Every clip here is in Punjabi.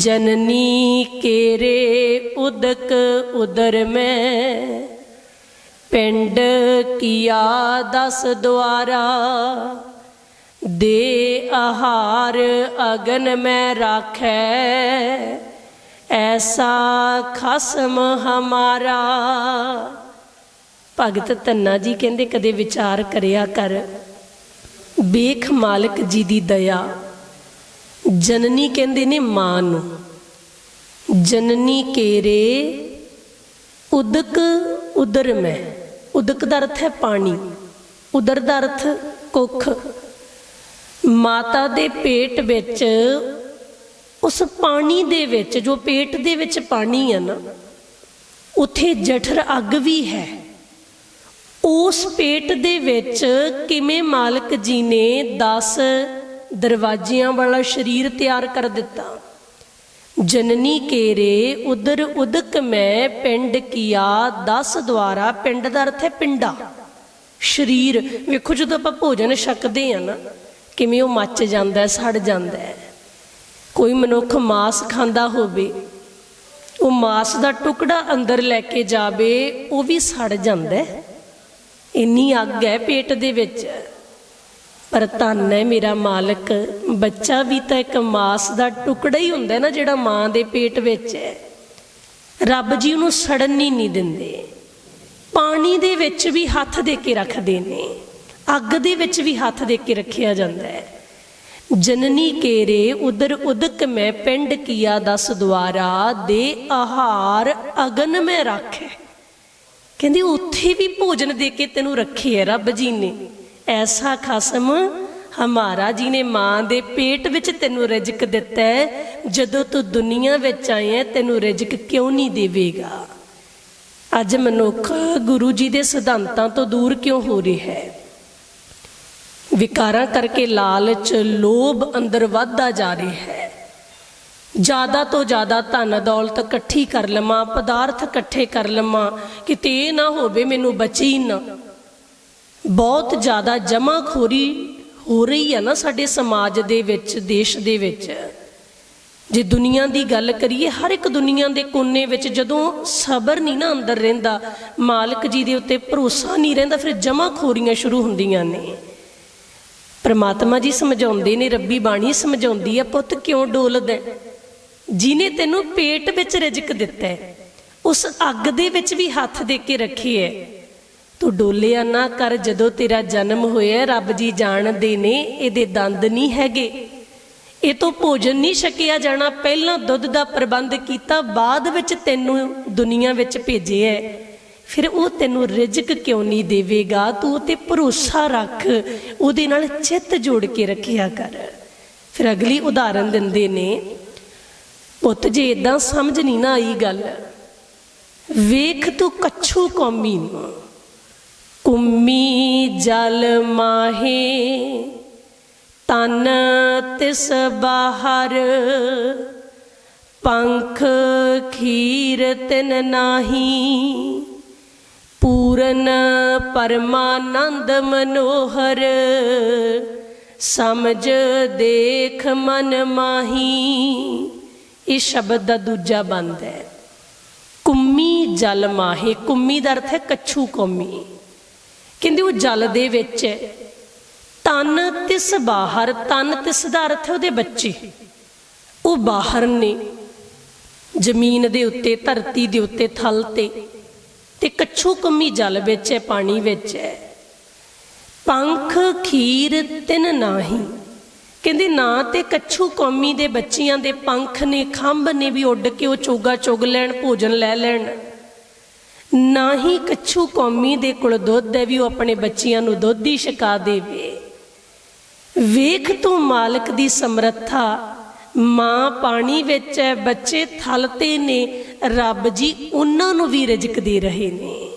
ਜਨਨੀ ਕੇਰੇ ਉਦਕ ਉਦਰ ਮੈਂ। ਪਿੰਡ ਕੀਆ ਦਸ ਦੁਆਰਾ, ਦੇ ਆਹਾਰ ਅਗਨ ਮੈਂ ਰਾਖੈ। ਐਸਾ ਖਸਮ ਹਮਾਰਾ। ਭਗਤ ਧੰਨਾ ਜੀ ਕਹਿੰਦੇ ਕਦੇ ਵਿਚਾਰ ਕਰਿਆ ਕਰ। ਬੇਖ ਮਾਲਕ ਜੀ ਦੀ ਦਇਆ। ਜਨਨੀ ਕਹਿੰਦੇ ਨੇ ਮਾਂ ਨੂੰ। ਜਨਨੀ ਕੇਰੇ, ਉਦਕ ਉਦਰ ਮੈਂ। ਉਦਕ ਦਾ ਅਰਥ ਹੈ ਪਾਣੀ। ਉਦਰ ਦਾ ਅਰਥ ਕੁੱਖ। ਮਾਤਾ ਦੇ ਪੇਟ ਵਿੱਚ, ਉਸ ਪਾਣੀ ਦੇ ਵਿੱਚ, ਜੋ ਪੇਟ ਦੇ ਵਿੱਚ ਪਾਣੀ ਹੈ ਨਾ, ਉਥੇ ਜਠਰ ਅੱਗ ਵੀ ਹੈ। ਉਸ ਪੇਟ ਦੇ ਵਿੱਚ ਕਿਵੇਂ ਮਾਲਕ ਜੀ ਨੇ 10 ਦਰਵਾਜ਼ਿਆਂ ਵਾਲਾ ਸਰੀਰ ਤਿਆਰ ਕਰ ਦਿੱਤਾ। ਜਨਨੀ ਕੇਰੇ ਉਦਰ ਉਦਕ ਮੈਂ ਪਿੰਡ ਕੀਆ 10 ਦੁਆਰਾ ਪਿੰਡ ਦਾ ਅਰਥ ਹੈ ਪਿੰਡਾ। ਸਰੀਰ, ਵੇਖੋ ਜਦੋਂ ਆਪਾਂ ਭੋਜਨ ਛਕਦੇ ਆ ਨਾ, ਕਿਵੇਂ ਉਹ ਮੱਚ ਜਾਂਦਾ, ਸੜ ਜਾਂਦਾ ਕੋਈ ਮਨੁੱਖ ਮਾਸ ਖਾਂਦਾ ਹੋਵੇ, ਉਹ ਮਾਸ ਦਾ ਟੁਕੜਾ ਅੰਦਰ ਲੈ ਕੇ ਜਾਵੇ, ਉਹ ਵੀ ਸੜ ਜਾਂਦਾ ਇੰਨੀ ਅੱਗ ਹੈ ਪੇਟ ਦੇ ਵਿੱਚ। ਪਰ ਧੰਨ ਹੈ ਮੇਰਾ ਮਾਲਕ, ਬੱਚਾ ਵੀ ਤਾਂ ਇੱਕ ਮਾਸ ਦਾ ਟੁਕੜਾ ਹੀ ਹੁੰਦਾ ਨਾ ਜਿਹੜਾ ਮਾਂ ਦੇ ਪੇਟ ਵਿੱਚ ਹੈ। ਰੱਬ ਜੀ ਉਹਨੂੰ ਸੜਨ ਹੀ ਨਹੀਂ ਦਿੰਦੇ। ਪਾਣੀ ਦੇ ਵਿੱਚ ਵੀ ਹੱਥ ਦੇ ਕੇ ਰੱਖਦੇ ਨੇ। ਅੱਗ ਦੇ ਵਿੱਚ ਵੀ ਹੱਥ ਦੇ ਕੇ ਰੱਖਿਆ ਜਾਂਦਾ ਹੈ। ਜਨਨੀ ਕੇਰੇ ਉਦਰ ਉਦਕ ਮੈਂ ਪਿੰਡ ਕੀਆ ਦਸ ਦੁਆਰਾ ਦੇ ਆਹਾਰ ਅਗਨ ਮੈਂ ਰੱਖੇ। ਕਹਿੰਦੀ ਉੱਥੇ ਵੀ ਭੋਜਨ ਦੇ ਕੇ ਤੈਨੂੰ ਰੱਖੀ ਹੈ ਰੱਬ ਜੀ ਨੇ। ਐਸਾ ਖਸਮ ਹਮਾਰਾ ਜੀ ਨੇ ਮਾਂ ਦੇ ਪੇਟ ਵਿੱਚ ਤੈਨੂੰ ਰਿਜਕ ਦਿੱਤਾ ਜਦੋਂ ਤੂੰ ਦੁਨੀਆ ਵਿੱਚ ਆਇਆ ਹੈ, ਤੈਨੂੰ ਰਿਜਕ ਕਿਉਂ ਨਹੀਂ ਦੇਵੇਗਾ? ਅੱਜ ਮਨੁੱਖ ਗੁਰੂ ਜੀ ਦੇ ਸਿਧਾਂਤਾਂ ਤੋਂ ਦੂਰ ਕਿਉਂ ਹੋ ਰਿਹਾ ਹੈ? ਵਿਕਾਰਾਂ ਕਰਕੇ ਲਾਲਚ ਲੋਭ ਅੰਦਰ ਵੱਧਦਾ ਜਾ ਰਿਹਾ ਹੈ। ਜ਼ਿਆਦਾ ਤੋਂ ਜ਼ਿਆਦਾ ਧਨ ਦੌਲਤ ਇਕੱਠੀ ਕਰ ਲਵਾਂ ਪਦਾਰਥ ਇਕੱਠੇ ਕਰ ਲਵਾਂ ਕਿਤੇ ਇਹ ਨਾ ਹੋਵੇ ਮੈਨੂੰ ਬਚੀ ਨਾ। ਬਹੁਤ ਜ਼ਿਆਦਾ ਜਮਾਖੋਰੀ ਹੋ ਰਹੀ ਹੈ ਨਾ ਸਾਡੇ ਸਮਾਜ ਦੇ ਵਿੱਚ, ਦੇਸ਼ ਦੇ ਵਿੱਚ। ਜੇ ਦੁਨੀਆ ਦੀ ਗੱਲ ਕਰੀਏ, ਹਰ ਇੱਕ ਦੁਨੀਆ ਦੇ ਕੋਨੇ ਵਿੱਚ ਜਦੋਂ ਸਬਰ ਨਹੀਂ ਨਾ ਅੰਦਰ ਰਹਿੰਦਾ, ਮਾਲਕ ਜੀ ਦੇ ਉੱਤੇ ਭਰੋਸਾ ਨਹੀਂ ਰਹਿੰਦਾ, ਫਿਰ ਜਮਾਖੋਰੀਆਂ ਸ਼ੁਰੂ ਹੁੰਦੀਆਂ ਨੇ। ਪਰਮਾਤਮਾ ਜੀ ਸਮਝਾਉਂਦੇ ਨੇ, ਰੱਬੀ ਬਾਣੀ ਸਮਝਾਉਂਦੀ ਹੈ, ਪੁੱਤ ਕਿਉਂ ਡੋਲਦਾ ਹੈ? ਜਿਹਨੇ ਤੈਨੂੰ ਪੇਟ ਵਿੱਚ ਰਿਜਕ ਦਿੱਤਾ ਉਸ ਅੱਗ ਦੇ ਵਿੱਚ ਵੀ ਹੱਥ ਦੇ ਕੇ ਰੱਖੀ ਹੈ। ਤੂੰ ਡੋਲਿਆ ਨਾ ਕਰ ਜਦੋਂ ਤੇਰਾ ਜਨਮ ਹੋਇਆ, ਰੱਬ ਜੀ ਜਾਣਦੇ ਨੇ ਇਹਦੇ ਦੰਦ ਨਹੀਂ ਹੈਗੇ। ਇਹ ਤੋਂ ਭੋਜਨ ਨਹੀਂ ਛਕਿਆ ਜਾਣਾ, ਪਹਿਲਾਂ ਦੁੱਧ ਦਾ ਪ੍ਰਬੰਧ ਕੀਤਾ, ਬਾਅਦ ਵਿੱਚ ਤੈਨੂੰ ਦੁਨੀਆ ਵਿੱਚ ਭੇਜਿਆ। ਫਿਰ ਉਹ ਤੈਨੂੰ ਰਿਜ਼ਕ ਕਿਉਂ ਨਹੀਂ ਦੇਵੇਗਾ? ਤੂੰ ਤੇ ਭਰੋਸਾ ਰੱਖ, ਉਹਦੇ ਨਾਲ ਚਿੱਤ ਜੋੜ ਕੇ ਰੱਖਿਆ ਕਰ। ਫਿਰ ਅਗਲੀ ਉਦਾਹਰਨ ਦਿੰਦੇ ਨੇ, ਪੁੱਤ, ਜੇ ਇਦਾਂ ਸਮਝ ਨਹੀਂ ਨਾ ਆਈ ਗੱਲ, ਵੇਖ ਤੂੰ ਕੱਛੂ ਕੌਮੀ ਨੂੰ। ਕੁੰਮੀ ਜਲ ਮਾਹੇ, ਤਨ ਤਿਸ ਬਾਹਰ, ਪੰਖ ਖੀਰ ਤਿਨ ਨਾਹੀ, ਪੂਰਨ ਪਰਮਾਨੰਦ ਮਨੋਹਰ, ਸਮਝ ਦੇਖ ਮਨ ਮਾਹੀ, ਇਹ ਸ਼ਬਦ ਦਾ ਦੂਜਾ ਬੰਦ ਹੈ। ਕੁੰਮੀ ਜਲ ਮਾਹੇ ਕੁੰਮੀ ਦਾ ਅਰਥ ਹੈ ਕੱਛੂ ਕੌਮੀ। ਕਹਿੰਦੇ ਉਹ ਜਲ ਦੇ ਵਿੱਚ ਹੈ। ਤਨ ਤਿਸ ਬਾਹਰ, ਤਨ ਤਿਸ ਦਾ ਅਰਥ ਉਹਦੇ ਬੱਚੇ। ਉਹ ਬਾਹਰ ਨੇ। ਜ਼ਮੀਨ ਦੇ ਉੱਤੇ, ਧਰਤੀ ਦੇ ਉੱਤੇ, ਥਲ ਤੇ। ਤੇ ਕੱਛੂ ਕੰਮੀ ਜਲ ਵਿੱਚ ਹੈ, ਪਾਣੀ ਵਿੱਚ ਹੈ। ਪੰਖ, ਖੀਰ, ਤਿਨ ਨਾਹੀ। ਕਹਿੰਦੇ ਨਾ ਤੇ ਕੱਛੂ ਕੌਮੀ ਦੇ ਬੱਚਿਆਂ ਦੇ ਪੰਖ ਨੇ, ਖੰਭ ਨੇ ਵੀ ਉੱਡ ਕੇ ਉਹ ਚੋਗਾ ਚੁਗ ਲੈਣ, ਭੋਜਨ ਲੈ ਲੈਣ। ਨਾ ਹੀ ਕੱਛੂ ਕੌਮੀ ਦੇ ਕੋਲ ਦੁੱਧ ਹੈ ਵੀ ਉਹ ਆਪਣੇ ਬੱਚਿਆਂ ਨੂੰ ਦੁੱਧ ਹੀ ਛਕਾ ਦੇਵੇ। ਵੇਖ ਤੂੰ ਮਾਲਕ ਦੀ ਸਮਰੱਥਾ। ਮਾਂ ਪਾਣੀ ਵਿੱਚ ਹੈ, ਬੱਚੇ ਥਲ ਤੇ ਨੇ, ਰੱਬ ਜੀ ਉਹਨਾਂ ਨੂੰ ਵੀ ਰਿਜ਼ਕ ਦੇ ਰਹੇ ਨੇ।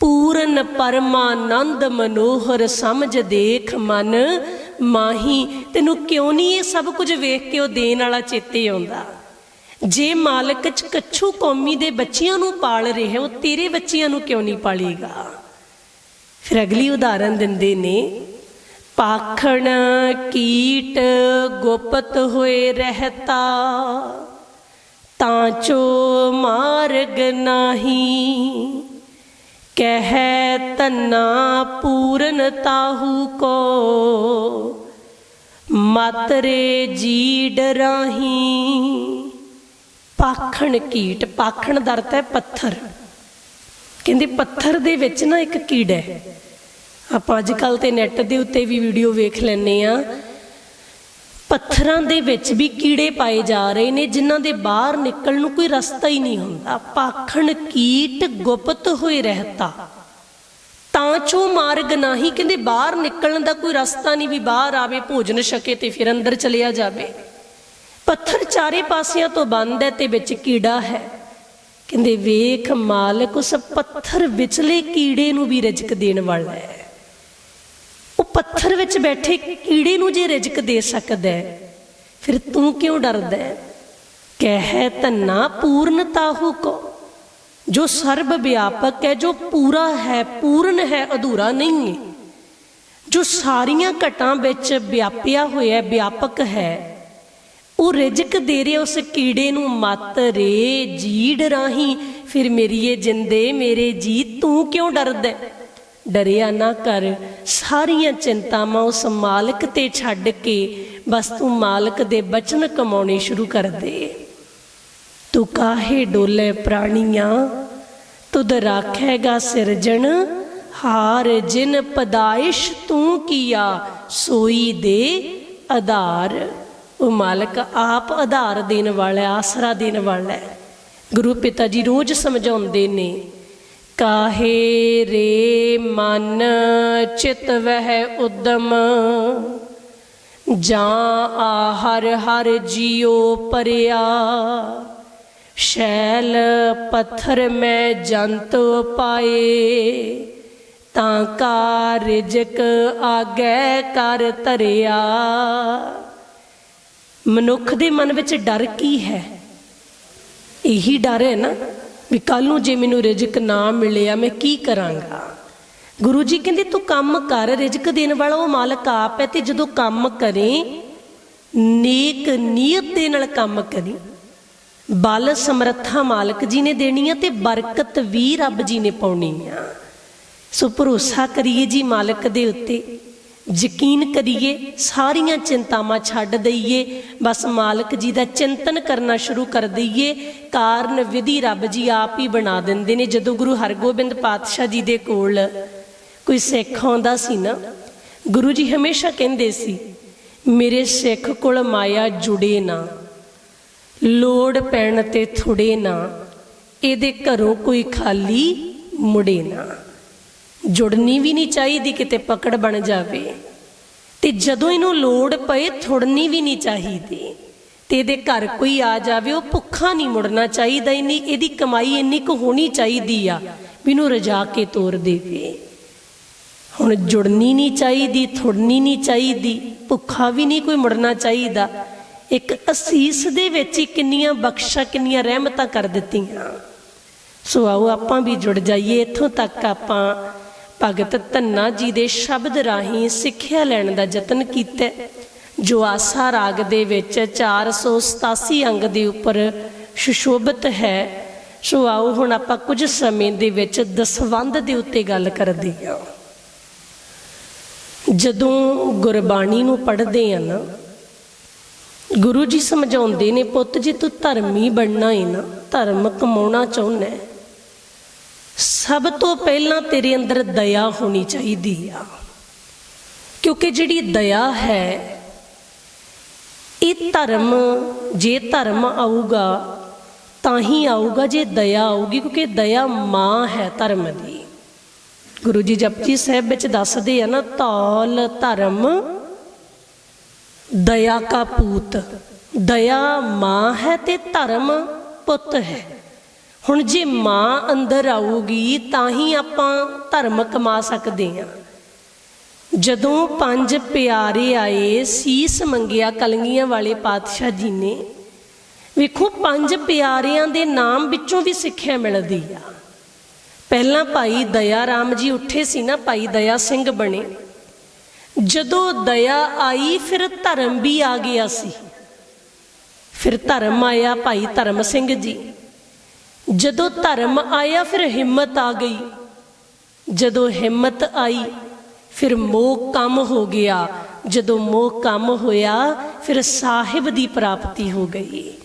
ਪੂਰਨ ਪਰਮਾਨੰਦ ਮਨੋਹਰ ਸਮਝ ਦੇਖ ਮਨ। ਮਾਹੀ, ਤੈਨੂੰ ਕਿਉਂ ਨਹੀਂ ਇਹ ਸਭ ਕੁਝ ਵੇਖ ਕੇ ਉਹ ਦੇਣ ਵਾਲਾ ਚੇਤੇ ਆਉਂਦਾ? ਜੇ ਮਾਲਕ ਚ ਕੱਛੂ ਕੌਮੀ ਦੇ ਬੱਚਿਆਂ ਨੂੰ ਪਾਲ ਰਿਹਾ ਉਹ ਤੇਰੇ ਬੱਚਿਆਂ ਨੂੰ ਕਿਉਂ ਨਹੀਂ ਪਾਲੇਗਾ? ਫਿਰ ਅਗਲੀ ਉਦਾਹਰਨ ਦਿੰਦੇ ਨੇ, ਪਾਖਣ ਕੀਟ ਗੋਪਤ ਹੋਏ ਰਹਤਾ ਚੋ ਮਾਰਗ ਨਾਹੀ, ਕਹਿ ਤਨਾ ਪੂਰਨ ਤਾਹੂ ਕੋ, ਮਾਤਰੇ ਜੀ ਡਰਾਹੀ। ਪਾਖਣ ਕੀਟ, ਪਾਖਣ ਦਾ ਅਰਥ ਹੈ ਪੱਥਰ। ਕਹਿੰਦੇ ਪੱਥਰ ਦੇ ਵਿੱਚ ਨਾ ਇੱਕ ਕੀੜਾ ਹੈ। ਆਪਾਂ ਅੱਜ ਕੱਲ ਤੇ ਨੈਟ ਦੇ ਉੱਤੇ ਵੀ ਵੀਡੀਓ ਵੇਖ ਲੈਨੇ ਆ। ਪੱਥਰਾਂ ਦੇ ਵਿੱਚ ਵੀ ਕੀੜੇ ਪਾਏ ਜਾ ਰਹੇ ਨੇ, ਜਿਨ੍ਹਾਂ ਦੇ ਬਾਹਰ ਨਿਕਲਣ ਨੂੰ ਕੋਈ ਰਸਤਾ ਹੀ ਨਹੀਂ ਹੁੰਦਾ। ਪਾਖਣ ਕੀਟ ਗੁਪਤ ਹੋਏ ਰਹਤਾ। ਤਾਂ ਚੋ ਮਾਰਗ ਨਹੀਂ ਕਹਿੰਦੇ ਬਾਹਰ ਨਿਕਲਣ ਦਾ ਕੋਈ ਰਸਤਾ ਨਹੀਂ ਵੀ ਬਾਹਰ ਆਵੇ, ਭੋਜਨ ਛਕੇ ਤੇ ਫਿਰ ਅੰਦਰ ਚਲਿਆ ਜਾਵੇ। ਪੱਥਰ ਚਾਰੇ ਪਾਸਿਆਂ ਤੋਂ ਬੰਦ ਹੈ ਤੇ ਵਿੱਚ ਕੀੜਾ ਹੈ। ਕਹਿੰਦੇ, ਵੇਖ ਮਾਲਕ, ਉਸ ਪੱਥਰ ਵਿਚਲੇ ਕੀੜੇ ਨੂੰ ਵੀ ਰਿਜਕ ਦੇਣ ਵਾਲਾ ਹੈ। ਉਹ ਪੱਥਰ ਵਿੱਚ ਬੈਠੇ ਕੀੜੇ ਨੂੰ ਜੇ ਰਿਜਕ ਦੇ ਸਕਦਾ ਹੈ, ਫਿਰ ਤੂੰ ਕਿਉਂ ਡਰਦਾ ਹੈ? ਕਹਿ ਤੰਨਾ ਪੂਰਨਤਾਹੂ ਕੋ। ਜੋ ਸਰਬ ਵਿਆਪਕ ਹੈ, ਜੋ ਪੂਰਾ ਹੈ, ਪੂਰਨ ਹੈ, ਅਧੂਰਾ ਨਹੀਂ ਹੈ। ਜੋ ਸਾਰੀਆਂ ਘਟਾਂ ਵਿੱਚ ਵਿਆਪਿਆ ਹੋਇਆ ਵਿਆਪਕ ਹੈ ਉਹ ਰਿਜਕ ਦੇ ਰਿਹਾ, ਉਸ ਕੀੜੇ ਨੂੰ ਮਤ ਰੇ, ਜੀੜ ਰਾਹੀਂ। ਫਿਰ ਮੇਰੀਏ ਜਿੰਦੇ, ਮੇਰੇ ਜੀ ਤੂੰ ਕਿਉਂ ਡਰਦਾ? ਡਰਿਆ ਨਾ ਕਰ, ਸਾਰੀਆਂ ਚਿੰਤਾਵਾਂ ਉਸ ਮਾਲਕ ਤੇ ਛੱਡ ਕੇ, ਬਸ ਤੂੰ ਮਾਲਕ ਦੇ ਬਚਨ ਕਮਾਉਣੇ ਸ਼ੁਰੂ ਕਰ ਦੇ। ਤੂੰ ਕਾਹੇ ਡੋਲੇ ਪ੍ਰਾਣੀਆਂ? ਤੁਧ ਰਾਖੇਗਾ ਸਿਰਜਣ, ਹਾਰ ਜਿਨ ਪਦਾਇਸ਼ ਤੂੰ ਕੀਆ, ਸੋਈ ਦੇ ਆਧਾਰ। ਉਹ ਮਾਲਕ ਆਪ ਆਧਾਰ ਦੇਣ ਵਾਲਾ, ਆਸਰਾ ਦੇਣ ਵਾਲਾ ਹੈ। ਗੁਰੂ ਪਿਤਾ ਜੀ ਰੋਜ਼ ਸਮਝਾਉਂਦੇ ਨੇ, ਕਾਹੇ ਰੇ ਮਨ ਚਿਤ ਵਹਿ ਉਦਮ, ਜਾਂ ਆ ਹਰ ਹਰ ਜਿਉ ਪਰਿਆ। ਸ਼ੈਲ ਪੱਥਰ ਮੈਂ ਜੰਤ ਪਾਏ, ਤਾਂ ਕਾ ਰਿਜਕ ਕਰ ਧਰਿਆ। ਮਨੁੱਖ ਦੇ ਮਨ ਵਿੱਚ ਡਰ ਕੀ ਹੈ? ਇਹੀ ਡਰ ਹੈ ਨਾ ਵੀ ਕੱਲ ਨੂੰ ਜੇ ਮੈਨੂੰ ਰਿਜਕ ਨਾ ਮਿਲਿਆ ਮੈਂ ਕੀ ਕਰਾਂਗਾ? ਗੁਰੂ ਜੀ ਕਹਿੰਦੇ, ਤੂੰ ਕੰਮ ਕਰ, ਰਿਜਕ ਦੇਣ ਵਾਲਾ ਉਹ ਮਾਲਕ ਆਪ ਹੈ ਤੇ ਜਦੋਂ ਕੰਮ ਕਰੇ, ਨੇਕ ਨੀਅਤ ਦੇ ਨਾਲ ਕੰਮ ਕਰੀ। ਬਲ ਸਮਰੱਥਾ ਮਾਲਕ ਜੀ ਨੇ ਦੇਣੀ ਆ ਤੇ ਬਰਕਤ ਵੀ ਰੱਬ ਜੀ ਨੇ ਪਾਉਣੀ ਆ ਸੋ ਭਰੋਸਾ ਕਰੀਏ ਜੀ ਮਾਲਕ ਦੇ ਉੱਤੇ। ਯਕੀਨ ਕਰੀਏ, ਸਾਰੀਆਂ ਚਿੰਤਾਵਾਂ ਛੱਡ ਦਈਏ, ਬਸ ਮਾਲਕ ਜੀ ਦਾ ਚਿੰਤਨ ਕਰਨਾ ਸ਼ੁਰੂ ਕਰ ਦਈਏ। ਕਾਰਨ ਵਿਧੀ ਰੱਬ ਜੀ ਆਪ ਹੀ ਬਣਾ ਦਿੰਦੇ ਨੇ, ਜਦੋਂ ਗੁਰੂ ਹਰਗੋਬਿੰਦ ਪਾਤਸ਼ਾਹ ਜੀ ਦੇ ਕੋਲ ਕੋਈ ਸਿੱਖ ਆਉਂਦਾ ਸੀ ਨਾ, ਗੁਰੂ ਜੀ ਹਮੇਸ਼ਾ ਕਹਿੰਦੇ ਸੀ, ਮੇਰੇ ਸਿੱਖ ਕੋਲ ਮਾਇਆ ਜੁੜੇ ਨਾ, ਲੋੜ ਪੈਣ ਤੇ ਥੁੜੇ ਨਾ, ਇਹਦੇ ਘਰੋਂ ਕੋਈ ਖਾਲੀ ਮੁੜੇ ਨਾ। ਜੁੜਨੀ ਵੀ ਨਹੀਂ ਚਾਹੀਦੀ ਕਿਤੇ ਪਕੜ ਬਣ ਜਾਵੇ। ਤੇ ਜਦੋਂ ਇਹਨੂੰ ਲੋੜ ਪਏ, ਥੁੜਨੀ ਵੀ ਨਹੀਂ ਚਾਹੀਦੀ। ਤੇ ਇਹਦੇ ਘਰ ਕੋਈ ਆ ਜਾਵੇ, ਉਹ ਭੁੱਖਾ ਨਹੀਂ ਮੁੜਨਾ ਚਾਹੀਦਾ। ਇੰਨੀ, ਇਹਦੀ ਕਮਾਈ ਇੰਨੀ ਕੁ ਹੋਣੀ ਚਾਹੀਦੀ ਆ ਵੀ ਇਹਨੂੰ ਰਜਾ ਕੇ ਤੋਰ ਦੇਵੇ। ਹੁਣ ਜੁੜਨੀ ਨਹੀਂ ਚਾਹੀਦੀ, ਥੁੜਨੀ ਨਹੀਂ ਚਾਹੀਦੀ, ਭੁੱਖਾ ਵੀ ਨਹੀਂ ਕੋਈ ਮੁੜਨਾ ਚਾਹੀਦਾ। ਇੱਕ ਅਸੀਸ ਦੇ ਵਿੱਚ ਹੀ ਕਿੰਨੀਆਂ ਬਖਸ਼ਾ, ਕਿੰਨੀਆਂ ਰਹਿਮਤਾਂ ਕਰ ਦਿੱਤੀਆਂ। ਸੋ ਆਓ ਆਪਾਂ ਵੀ ਜੁੜ ਜਾਈਏ, ਇੱਥੋਂ ਤੱਕ ਆਪਾਂ ਭਗਤ ਧੰਨਾ ਜੀ ਦੇ ਸ਼ਬਦ ਰਾਹੀਂ ਸਿੱਖਿਆ ਲੈਣ ਦਾ ਯਤਨ ਕੀਤਾ। ਜੋ ਆਸਾ ਰਾਗ ਦੇ ਵਿੱਚ 487 ਅੰਗ ਦੇ ਉੱਪਰ ਸੁਸ਼ੋਭਿਤ ਹੈ, ਸੋ ਆਓ ਹੁਣ ਆਪਾਂ ਕੁਝ ਸਮੇਂ ਦੇ ਵਿੱਚ ਦਸਵੰਧ ਦੇ ਉੱਤੇ ਗੱਲ ਕਰਦੇ ਹਾਂ। ਜਦੋਂ ਗੁਰਬਾਣੀ ਨੂੰ ਪੜ੍ਹਦੇ ਆ ਨਾ, ਗੁਰੂ ਜੀ ਸਮਝਾਉਂਦੇ ਨੇ, ਪੁੱਤ, ਜੇ ਤੂੰ ਧਰਮੀ ਬਣਨਾ ਹੈ ਨਾ, ਧਰਮ ਕਮਾਉਣਾ ਚਾਹੁੰਦਾ ਹੈ ਸਭ ਤੋਂ ਪਹਿਲਾਂ ਤੇਰੇ ਅੰਦਰ ਦਇਆ ਹੋਣੀ ਚਾਹੀਦੀ ਆ। ਕਿਉਂਕਿ ਜਿਹੜੀ ਦਇਆ ਹੈ, ਇਹ ਧਰਮ, ਜੇ ਧਰਮ ਆਊਗਾ, ਤਾਂ ਹੀ ਆਊਗਾ, ਜੇ ਦਇਆ ਆਊਗੀ, ਕਿਉਂਕਿ ਦਇਆ ਮਾਂ ਹੈ ਧਰਮ ਦੀ। ਗੁਰੂ ਜੀ ਜਪਜੀ ਸਾਹਿਬ ਵਿੱਚ ਦੱਸਦੇ ਆ ਨਾ ਤੌਲ ਧਰਮ, ਦਇਆ ਕਾ ਪੂਤ। ਦਇਆ ਮਾਂ ਹੈ ਤੇ ਧਰਮ ਪੁੱਤ ਹੈ। ਹੁਣ ਜੇ ਮਾਂ ਅੰਦਰ ਆਊਗੀ ਤਾਂ ਹੀ ਆਪਾਂ ਧਰਮ ਕਮਾ ਸਕਦੇ ਹਾਂ। ਜਦੋਂ ਪੰਜ ਪਿਆਰੇ ਆਏ, ਸੀਸ ਮੰਗਿਆ ਕਲੰਗੀਆਂ ਵਾਲੇ ਪਾਤਸ਼ਾਹ ਜੀ ਨੇ, ਵੇਖੋ ਪੰਜ ਪਿਆਰਿਆਂ ਦੇ ਨਾਮ ਵਿੱਚੋਂ ਵੀ ਸਿੱਖਿਆ ਮਿਲਦੀ ਆ। ਪਹਿਲਾਂ ਭਾਈ ਦਇਆ ਰਾਮ ਜੀ ਉੱਠੇ ਸੀ ਨਾ, ਭਾਈ ਦਇਆ ਸਿੰਘ ਬਣੇ। ਜਦੋਂ ਦਇਆ ਆਈ, ਫਿਰ ਧਰਮ ਵੀ ਆ ਗਿਆ ਸੀ। ਫਿਰ ਧਰਮ ਆਇਆ ਭਾਈ ਧਰਮ ਸਿੰਘ ਜੀ। ਜਦੋਂ ਧਰਮ ਆਇਆ ਫਿਰ ਹਿੰਮਤ ਆ ਗਈ। ਜਦੋਂ ਹਿੰਮਤ ਆਈ ਫਿਰ ਮੋਹ ਕੰਮ ਹੋ ਗਿਆ। ਜਦੋਂ ਮੋਹ ਕੰਮ ਹੋਇਆ ਫਿਰ ਸਾਹਿਬ ਦੀ ਪ੍ਰਾਪਤੀ ਹੋ ਗਈ।